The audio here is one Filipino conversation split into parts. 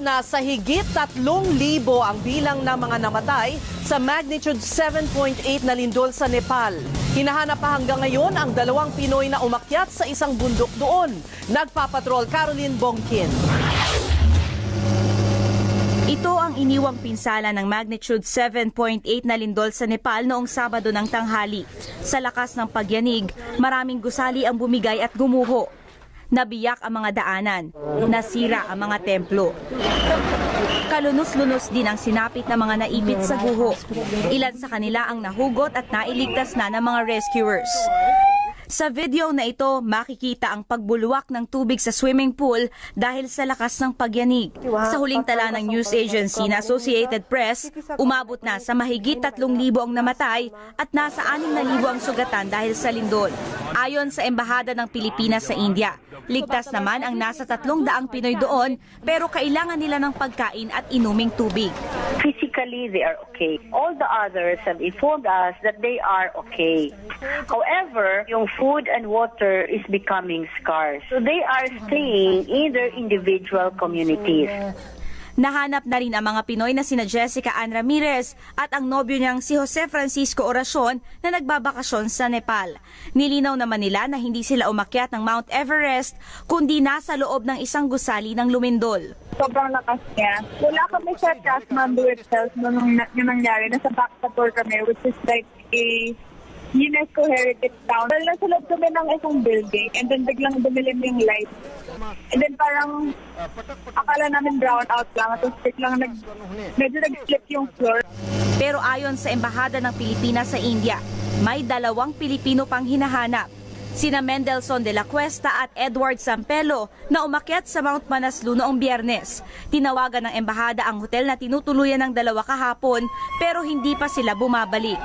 Na sa higit 3,000 ang bilang ng mga namatay sa magnitude 7.8 na lindol sa Nepal. Hinahanap pa hanggang ngayon ang dalawang Pinoy na umakyat sa isang bundok doon. Nagpapatrol Caroline Bongkin. Ito ang iniwang pinsala ng magnitude 7.8 na lindol sa Nepal noong Sabado ng tanghali. Sa lakas ng pagyanig, maraming gusali ang bumigay at gumuho. Nabiyak ang mga daanan, nasira ang mga templo. Kalunos-lunos din ang sinapit ng mga naipit sa guho. Ilan sa kanila ang nahugot at nailigtas na ng mga rescuers. Sa video na ito, makikita ang pagbulwak ng tubig sa swimming pool dahil sa lakas ng pagyanig. Sa huling tala ng news agency na Associated Press, umabot na sa mahigit 3,000 ang namatay at nasa 6,000 ang sugatan dahil sa lindol. Ayon sa Embahada ng Pilipinas sa India, ligtas naman ang nasa 300 Pinoy doon pero kailangan nila ng pagkain at inuming tubig. physically they are okay. All the others have informed us that they are okay. However, yung food and water is becoming scarce. So they are staying in their individual communities. Nahanap na rin ang mga Pinoy na sina Jessica Ann Ramirez at ang nobyo niyang si Jose Francisco Oracion na nagbabakasyon sa Nepal. Nilinaw naman nila na hindi sila umakyat ng Mount Everest kundi nasa loob ng isang gusali ng lumindol. sobrang lakas niya. Wala kami sa Kathmandu itself nung, nung, nangyari. Nasa Bactator kami, which is like a UNESCO heritage town. Well, nasa loob kami ng isang building and then biglang dumilim yung light. And then parang akala namin brown out lang. Tapos biglang nag, medyo nag-slip yung floor. Pero ayon sa Embahada ng Pilipinas sa India, may dalawang Pilipino pang hinahanap. Sina Mendelson de la Cuesta at Edward Sampelo na umakyat sa Mount Manaslu noong biyernes. Tinawagan ng embahada ang hotel na tinutuluyan ng dalawa kahapon pero hindi pa sila bumabalik.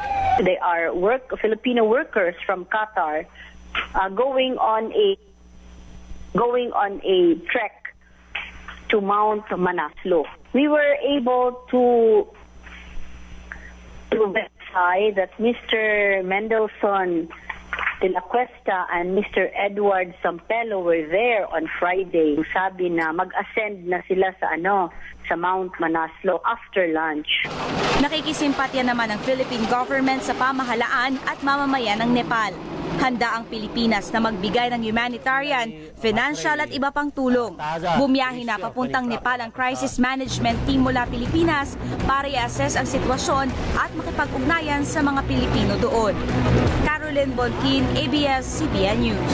They are work Filipino workers from Qatar uh, going on a going on a trek to Mount Manaslu. We were able to to verify that Mr. Mendelssohn la Cuesta and Mr. Edward Sampelo were there on Friday. Sabi na mag-ascend na sila sa ano sa Mount Manaslu after lunch. Nakikisimpatya naman ang Philippine government sa pamahalaan at mamamayan ng Nepal. Handa ang Pilipinas na magbigay ng humanitarian, financial at iba pang tulong. Bumiyahin na papuntang Nepal ang crisis management team mula Pilipinas para i-assess ang sitwasyon at makipag-ugnayan sa mga Pilipino doon. Caroline Bonkin, ABS-CBN News.